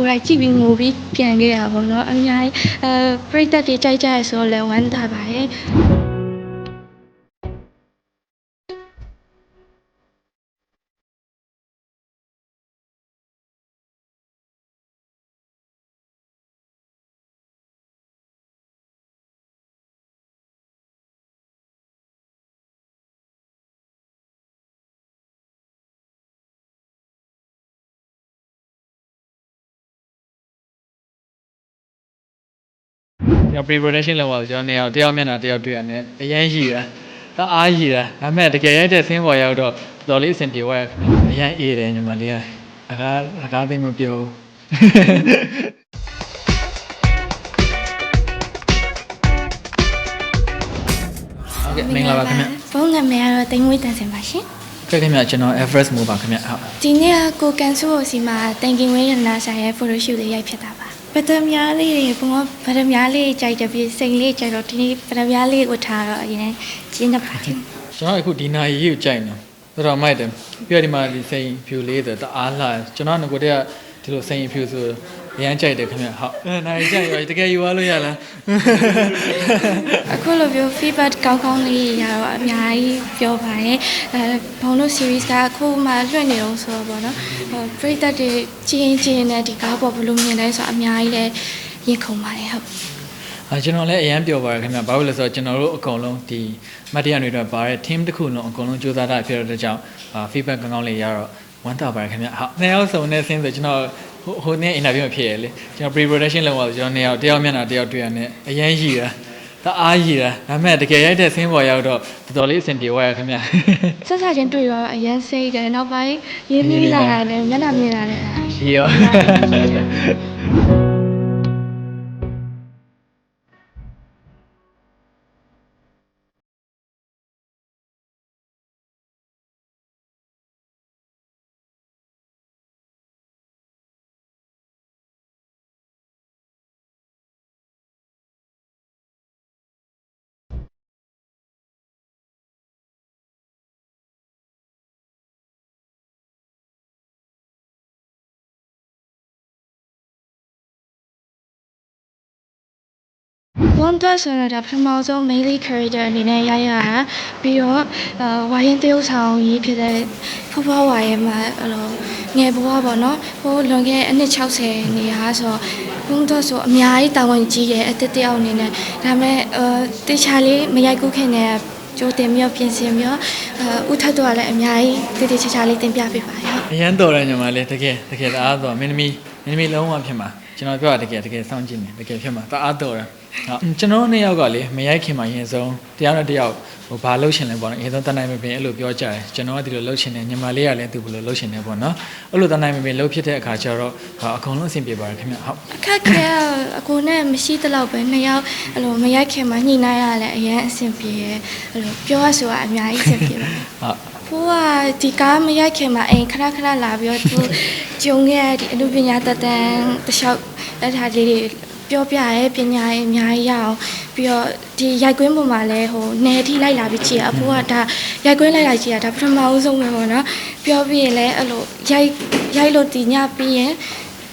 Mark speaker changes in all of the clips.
Speaker 1: ကိုယ်တိုင်ကြည့်ပြီးငိုပြီးပြန်ခဲ့တာပေါ့နော်အများကြီးအဲပရိသတ်တွေကြိုက်ကြရဆိုတော့လည်းဝမ်းသာပါတယ်
Speaker 2: ကျွန်တော် pre production လောက်ပါကျွန်တော်နေရာတယောက်မျက်နှာတယောက်တွေ့ရတယ်အရန်ရှိတာတအားရှိတာဒါပေမဲ့တကယ်ရိုက်တဲ့ဆင်းပေါ်ရောက်တော့တော်လေးအဆင်ပြေသွားတယ်အရန်အေးတယ်ညီမလေးကအကားအကားသိမပြောဘူးဟုတ်ကဲ့မင်္ဂလာပါခင်ဗျ
Speaker 1: ဖုန်းနံပါတ်ကတော့တင်ငွေတန်စင်ပါရှင်
Speaker 2: ကဲခင်ဗျကျွန်တော် Everest မို့ပါခင်ဗျဟုတ်
Speaker 1: ဒီနေ့ကကိုကန်ဆိုကိုစီမှာတင်ကင်ဝဲရနာဆိုင်ရဲ့ photo shoot လေးရိုက်ဖြစ်တာပါ ပဒမြားလေးတွေဘုံကပဒမြားလေးကြိုက်တယ်ပြီးစိန်လေးကြိုက်တော့ဒီနေ့ပဒမြားလေးကိုထားတော့အရင်ကျင်းနေပါတယ်
Speaker 2: ကျွန်တော်အခုဒီနာရီကိုကြိုက်နေတော်တော်မိုက်တယ်ပြီးတော့ဒီမှာဒီစိန်ဖြူလေးဆိုတအားလှကျွန်တော်ငကိုတည်းကဒီလိုစိန်ဖြူဆို ရမ်းကြိုက်တယ်ခင်ဗျဟုတ်အဲနာရီကြိုက်ရောတကယ်ယူရလို့ရလား
Speaker 1: အခုလိုမျိုး feedback ကောင်းကောင်းလေးရတော့အများကြီးပြောပါတယ်အဲဘုံတို့ series ကအခုမှလွှင့်နေအောင်ဆိုတော့ဗောနော်ဟိုပရိသတ်တွေကြည်ရင်ကြည်ရင်နဲ့ဒီကားပေါ်ဘယ်လိုမြင်လဲဆိုတော့အများကြီးလည်းရင်ခုန်ပါတယ်ဟုတ်
Speaker 2: အဲကျွန်တော်လည်းအရန်ပျော်ပါတယ်ခင်ဗျဘာလို့လဲဆိုတော့ကျွန်တော်တို့အကုန်လုံးဒီမတ်တရားတွေတော့ပါတဲ့ team တစ်ခုလုံးအကုန်လုံးစူးစမ်းတာဖြစ်တဲ့ကြောင့်အာ feedback ကောင်းကောင်းလေးရတော့ဝမ်းသာပါတယ်ခင်ဗျဟုတ်နှစ်ယောက်စုံနဲ့ဆင်းဆိုကျွန်တော် ဟိုဟိုနေ့ interview မှာဖြစ်ရလေကျွန်တော် pre production လုပ်ပါဆိုကျွန်တော်နှစ်ယောက်တယောက်မျက်နှာတယောက်တွေ့ရတယ်အရန်ရှိတာတအားရှိတာဒါပေမဲ့တကယ်ရိုက်တဲ့ဆင်းပေါ်ရောက်တော့တော်တော်လေးအဆင်ပြေသွားရခင်ဗျ
Speaker 1: ဆက်ဆက်ချင်းတွေ့တော့အရင်စိတ်တယ်နောက်ပိုင်းရင်းနှီးလာတယ်မျက်နှာမြင်လာတယ်
Speaker 2: ဒီရော
Speaker 1: ဝန်တော့ဆိုတော့ဒါပထမဆုံး main lead character အနေနဲ့ရရတာပြီးတော့အာဝါရင်တရုပ်ဆောင်ကြီးဖြစ်တဲ့ဖွားဖွားဝါရင်မှာအဲ့လိုငယ်ဘဝပေါ့နော်ဟိုလွန်ခဲ့တဲ့အနှစ်60နေရာဆိုတော့ဝန်တော့ဆိုအများကြီးတာဝန်ကြီးတယ်အသက်တယောက်အနေနဲ့ဒါပေမဲ့အာတေချာလေးမရိုက်ကူးခင်နဲ့ကြိုတင်ပြီးတော့ပြင်ဆင်ပြီးတော့အာဥထပ်တော့လည်းအများကြီးတေတေချာချာလေးတင်ပြပေးပါရဟုတ်
Speaker 2: အရန်တော်တယ်ညီမလေးတကယ်တကယ်တအားတော်မင်းသမီးမင်းသမီးလုံးဝဖြစ်မှာကျွန်တော်ပြောတာတကယ်တကယ်စောင့်ကြည့်နေတကယ်ဖြစ်မှာတအားတော်တယ်ဟုတ် ကျွန်တော်တို့နှစ်ယောက်ကလေမရိုက်ခင်မှာရင်ဆုံးတရားနဲ့တယောက်ဟိုဘာလှုပ်ရှင်လဲပေါ့နော်အရင်ဆုံးတနိုင်မပင်အဲ့လိုပြောကြတယ်ကျွန်တော်ကဒီလိုလှုပ်ရှင်နေညီမလေးကလည်းသူဘယ်လိုလှုပ်ရှင်နေပေါ့နော်အဲ့လိုတနိုင်မပင်လှုပ်ဖြစ်တဲ့အခါကျတော့အကုန်လုံးအဆင်ပြေပါတယ်ခင်ဗျဟုတ်
Speaker 1: အခက်ခဲအကိုနဲ့မရှိတလောက်ပဲနှစ်ယောက်အဲ့လိုမရိုက်ခင်မှာညှိနှိုင်းရလဲအရင်အဆင်ပြေရဲ့အဲ့လိုပြောရဆိုတာအများကြီးအဆင်ပြေပါတယ်
Speaker 2: ဟုတ်
Speaker 1: ဖိုးကဒီကားမရိုက်ခင်မှာအိမ်ခဏခဏလာပြီးတော့သူဂျုံခဲ့တဲ့ဒီအမှုပညာတက်တန်းတစ်လျှောက်အဲ့ဒါလေးတွေ ပြောပြရဲပညာရေးအများကြီးရအောင်ပြီးတော့ဒီရိုက်ကွင်းပုံမှာလဲဟိုနယ်ထိလိုက်လာပြီးကြည့်ရအဖိုးကဒါရိုက်ကွင်းလိုက်လာကြည့်ရဒါပထမအဆုံးပဲပေါ့နော်ပြောပြီးရင်လဲအဲ့လိုရိုက်ရိုက်လို့တီညပြီးရင်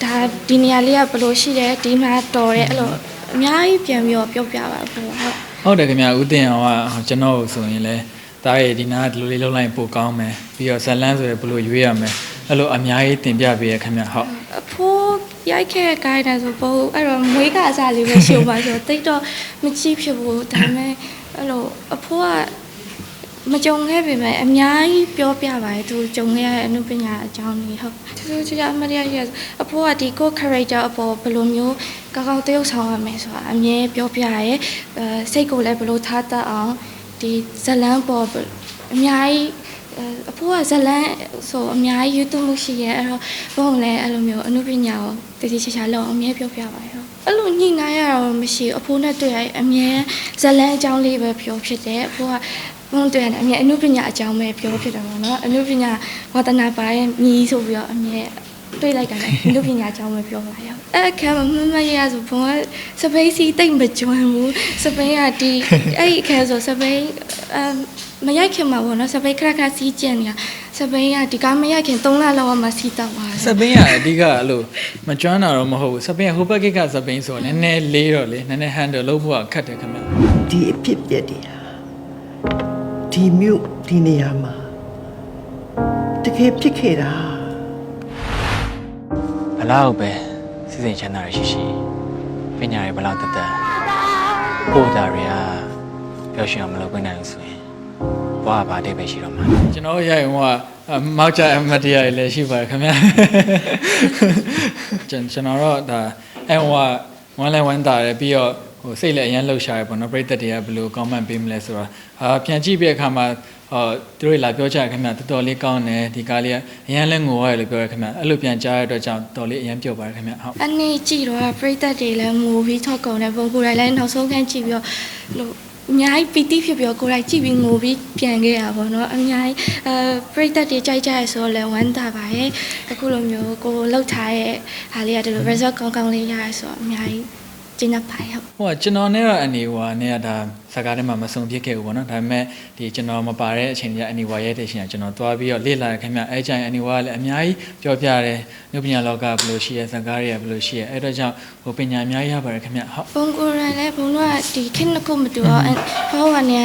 Speaker 1: ဒါဒီနေရာလေးကဘယ်လိုရှိတယ်ဒီမှာတော်တယ်အဲ့လိုအများကြီးပြန်ပြီးတော့ပြောပြပါအဖိုးဟုတ်
Speaker 2: ဟုတ်တယ်ခင်ဗျဦးတင်အောင်ကကျွန်တော်ဆိုရင်လည်းတားရဲ့ဒီနားဒီလိုလေးလုံးလိုက်ပို့ကောင်းမယ်ပြီးတော့ဇလန်းဆိုရယ်ဘယ်လိုရွေးရမယ် အဲ့လိုအများကြီးတင်ပြပေးရခင်ဗျဟုတ်
Speaker 1: အဖိုးရိုက်ခဲ့တဲ့ guide ဆိုပို့အဲ့တော့မွေးကအစားလေးပဲရှုံပါဆိုတော့တိတ်တော့မကြည့်ဖြစ်ဘူးဒါပေမဲ့အဲ့လိုအဖိုးကမကြုံခဲ့ပေမဲ့အများကြီးပြောပြပါတယ်သူကြုံခဲ့ရတဲ့အနုပညာအကြောင်းတွေဟုတ်သူတို့ချာမရရအဖိုးကဒီကို character အပေါ်ဘယ်လိုမျိုးကောင်းကောင်းတရုပ်ဆောင်ရမယ်ဆိုတာအမြဲပြောပြရဲအဲစိတ်ကိုလည်းဘယ်လိုထားတတ်အောင်ဒီဇလန်းပေါ်အများကြီး အဲအဖိုးကဇလန်းဆိုအများကြီးယူသွမှုရှိရဲအဲ့တော့ဘုံလည်းအဲ့လိုမျိုးအနုပညာကိုတည်တည်ချာချာလောက်အောင်အမြဲပြောပြပါရောအဲ့လိုညှိနှိုင်းရတော့မရှိဘူးအဖိုးနဲ့တွေ့ရရင်အမြဲဇလန်းအကြောင်းလေးပဲပြောဖြစ်တယ်အဖိုးကဘုံတွေ့ရတယ်အမြဲအနုပညာအကြောင်းပဲပြောဖြစ်တယ်ပေါ့နော်အနုပညာဝါသနာပါရဲ့မြည်ဆိုပြီးတော့အမြဲတွေ့လိုက်တာလည်းအနုပညာအကြောင်းပဲပြောပါရောအဲ့အခါမှာမမရဆိုဘုံကစပိန်စီတိတ်မကြွဘူးစပိန်ကဒီအဲ့ဒီအခါဆိုစပိန်အမ် မရိုက်ခင်မှာပေါ့နော်စပိတ်ခရခရစီးကျင်နေတာစပိတ်ကဒီကားမရိုက်ခင်3လလောက်မှစီးတော့သွား
Speaker 2: စ
Speaker 1: တယ်
Speaker 2: ပိန်ကအဓိကအဲ့လိုမကျွမ်းတာတော့မဟုတ်ဘူးစပိန်ကဟိုဘက်ကကစပိန်ဆိုတော့နည်းနည်းလေးတော့လေနည်းနည်း handle လုပ်ဖို့ကခက်တယ်ခင်ဗျ
Speaker 3: ဒီအဖြစ်ပြက်တွေဟာဒီမြို့ဒီနေရာမှာတကယ်ဖြစ်ခဲ့တာ
Speaker 4: ဘလောက်ပဲစိစိမ်ချမ်းသာရရှိရှိပညာတွေဘလောက်တက်တက်ပို့တာတွေကပျော်ရွှင်အောင်မလုပ်ခွင့်နိုင်ဘူးဆိုရင် ဘွားကဘာအတိတ်ပဲရှိတော့မှာ
Speaker 2: ကျွန်တော်ရိုက်ရင်ဟိုကမောက်ကြအမတ်တရားတွေလည်းရှိပါတယ်ခင်ဗျကျွန်ကျွန်တော်တော့ဒါအဲဟိုကဝမ်းလဲဝမ်းတာတယ်ပြီးတော့ဟိုစိတ်လည်းအရင်လှုပ်ရှားရပေါ့နော်ပရိသတ်တွေကဘယ်လို comment ပေးမလဲဆိုတော့အာပြန်ကြည့်ပြတဲ့အခါမှာဟောသူတို့လာပြောကြတယ်ခင်ဗျတော်တော်လေးကောင်းတယ်ဒီကားလေးကအရင်လဲငိုရတယ်လို့ပြောရခင်ဗျအဲ့လိုပြန်ကြားရတဲ့အတွက်ကြောင့်တော်လေးအရင်ပြောပါတယ်ခင်ဗျဟုတ်
Speaker 1: အနေကြည့်တော့ပြိသက်တွေလည်းငိုပြီးထောက်ကုန်တယ်ပုံကိုယ်တိုင်လည်းနောက်ဆုံးခန်းကြည့်ပြီးတော့ဟို အများကြီးပီတိဖြစ်ပြီးတော့ကိုယ်တိုင်ကြည့်ပြီးငိုပြီးပြန်ခဲ့တာပေါ့နော်အများကြီးအဲပရိသတ်တွေကြိုက်ကြရဆိုတော့လည်းဝမ်းသာပါရဲ့အခုလိုမျိုးကိုလှုပ်ထားတဲ့ဟာလေးကဒီလို result ကောင်းကောင်းလေးရရဆိုတော့အများကြီး ကျင်းပ်ပါရဲ့ဟုတ်
Speaker 2: ဟိုကကျွန်တော်နဲ့တော့အနေဟိုကနေကဒါစကားထဲမှာမစုံဖြစ်ခဲ့ဘူးပေါ့နော်ဒါပေမဲ့ဒီကျွန်တော်မပါတဲ့အချိန်ကြီးအနေဝါရဲတဲ့အချိန်ကကျွန်တော်သွားပြီးတော့လေ့လာရခင်ဗျအဲချိန်အနေဝါကလည်းအများကြီးပြောပြတယ်ညပညာလောကဘယ်လိုရှိရဲစကားတွေကဘယ်လိုရှိရဲအဲ့တော့ကြောင့်ဟိုပညာအများကြီးရပါတယ်ခင်ဗျဟုတ်
Speaker 1: ဘုံကိုယ်တိုင်လည်းဘုံတို့ကဒီခင်းနှစ်ခုမတူအောင်ဖောဝါနေ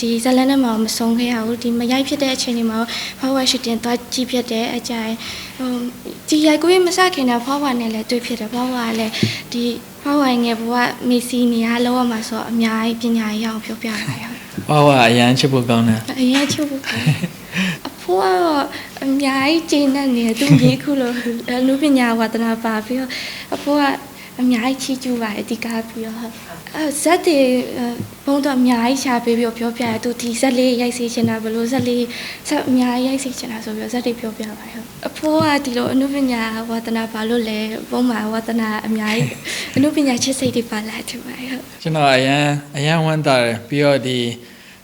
Speaker 1: ဒီဇလန်နဲ့မှမဆုံးခဲ့ရဘူးဒီမရိုက်ဖြစ်တဲ့အချိန်တွေမှာဖောဝါရှိတင်သွားကြည့်ဖြစ်တဲ့အကြိုင်ဟိုဒီရိုက်ကိုမစခင်တဲ့ဖောဝါနဲ့လည်းတွေ့ဖြစ်တယ်ဖောဝါကလည်းဒီ ဖောဝါငယ်ဘဝမေစီနေရလောက်ရမှာဆိုတော့အများကြီးပညာရအောင်ပြောပြတာရ
Speaker 2: ဟောကအရန်ချစ်ဖို့ကောင်းတယ်
Speaker 1: အရင်ချုပ်ဖို့အဖိုးကတော့အများကြီးကျင်းနေတယ်သူကြီးခုလိုအနုပညာဝါသနာပါပြီးတော့အဖိုးက အများကြီးချီးကျူးပါတယ်ဒီကားပြီးတော့အဲဇက်တွေဘုံတော့အများကြီးရှာပေးပြီးတော့ပြောပြတယ်သူဒီဇက်လေးရိုက်စီချင်တာဘလို့ဇက်လေးဇက်အများကြီးရိုက်စီချင်တာဆိုပြီးတော့ဇက်တွေပြောပြပါတယ်ဟုတ်အဖိုးကဒီလိုအနုပညာဝါသနာပါလို့လဲဘုံမှာဝါသနာအများကြီးအနုပညာချစ်စိတ်တွေပါလာတယ်ပါတယ်ဟုတ်
Speaker 2: ကျွန်တော်အရန်အရန်ဝမ်းသာတယ်ပြီးတော့ဒီ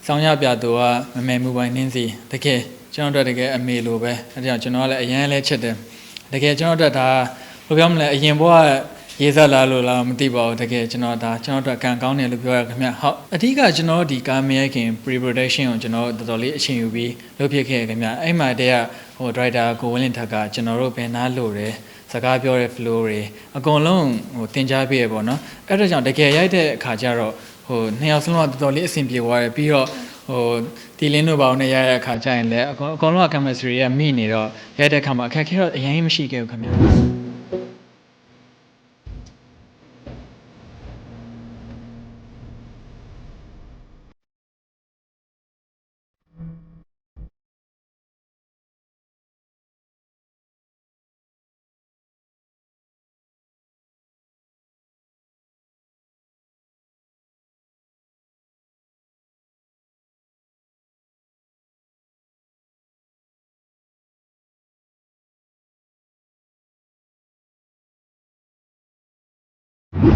Speaker 2: ဆောင်းရပြသူကမမဲမူပိုင်နှင်းစီတကယ်ကျွန်တော်တို့တကယ်အမေလိုပဲအဲ့ဒါကြောင့်ကျွန်တော်ကလည်းအရန်လဲချစ်တယ်တကယ်ကျွန်တော်တို့ဒါဘယ်လိုပြောမလဲအရင်ဘဝ ရေးစားလာလို့လားမသိပါဘူးတကယ်ကျွန်တော်ဒါကျွန်တော်တို့အကံကောင်းတယ်လို့ပြောရခင်ဗျဟုတ်အဓိကကျွန်တော်ဒီကားမရိုက်ခင် pre production ကိုကျွန်တော်တော်တော်လေးအချိန်ယူပြီးလုပ်ဖြစ်ခဲ့ခင်ဗျအဲ့မှာတည်းကဟို driver ကိုဝင်းလင်ထက်ကကျွန်တော်တို့ဘယ်နာလို့တယ်စကားပြောတဲ့ flow တွေအကုန်လုံးဟိုတင် जा ပြရပေါ့နော်အဲ့ဒါကြောင့်တကယ်ရိုက်တဲ့အခါကျတော့ဟိုနှစ်ယောက်စလုံးကတော်တော်လေးအဆင်ပြေသွားတယ်ပြီးတော့ဟိုတီလင်းတို့ဘာလို့နဲ့ရတဲ့အခါကျရင်လည်းအကုန်အကုန်လုံးက chemistry ရဲ့မိနေတော့ရိုက်တဲ့အခါမှာအခက်အခဲတော့အရင်မရှိခဲ့ဘူးခင်ဗျ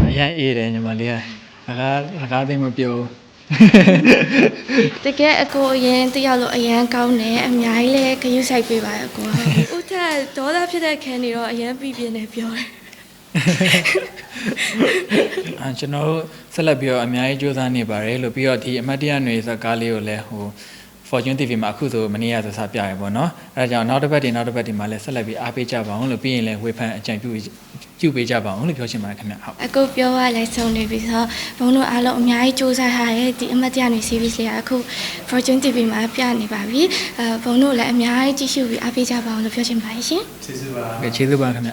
Speaker 2: အရင်အေးတယ်ညီမလေးကစကားစကားသိမ့်မပြောဘူး
Speaker 1: တကယ်အကိုအရင်တယောက်လို့အရင်ကောင်းတယ်အများကြီးလည်းခရုစိုက်ပေးပါအကိုဥထက်ဒေါသဖြစ်တဲ့ခံနေတော့အရင်ပြီးပြင်းနေပြောတယ်
Speaker 2: အဲကျွန်တော်တို့ဆက်လက်ပြီးတော့အများကြီးကြိုးစားနေပါတယ်လို့ပြီးတော့ဒီအမတ်တရຫນွေစကားလေးကိုလည်းဟို Fortune TV မှာအခုဆိုမနေ့ကသစားပြရပေါ့နော်အဲဒါကြောင့်နောက်တစ်ပတ်ဒီနောက်တစ်ပတ်ဒီမှာလည်းဆက်လက်ပြီးအားပေးကြပါအောင်လို့ပြီးရင်လည်းဝေဖန်အကြံပြုပြုပေးကြပါအောင်လို့ပြောချင်ပါတယ်ခင်ဗျဟုတ်
Speaker 1: အကိုပြောရလဲဆုံးနေပြီဆိုတော့ဘုံတို့အားလုံးအများကြီးစူးစမ်းထားရဲ့ဒီအမတ်တရားနေ series လေးကအခု Fortune TV မှာပြနေပါပြီအဲဘုံတို့လည်းအများကြီးကြည့်ရှုပြီးအားပေးကြပါအောင်လို့ပြောချင်ပါတယ်ရှင်
Speaker 2: ကဲကျေးဇူးပါခင်ဗျ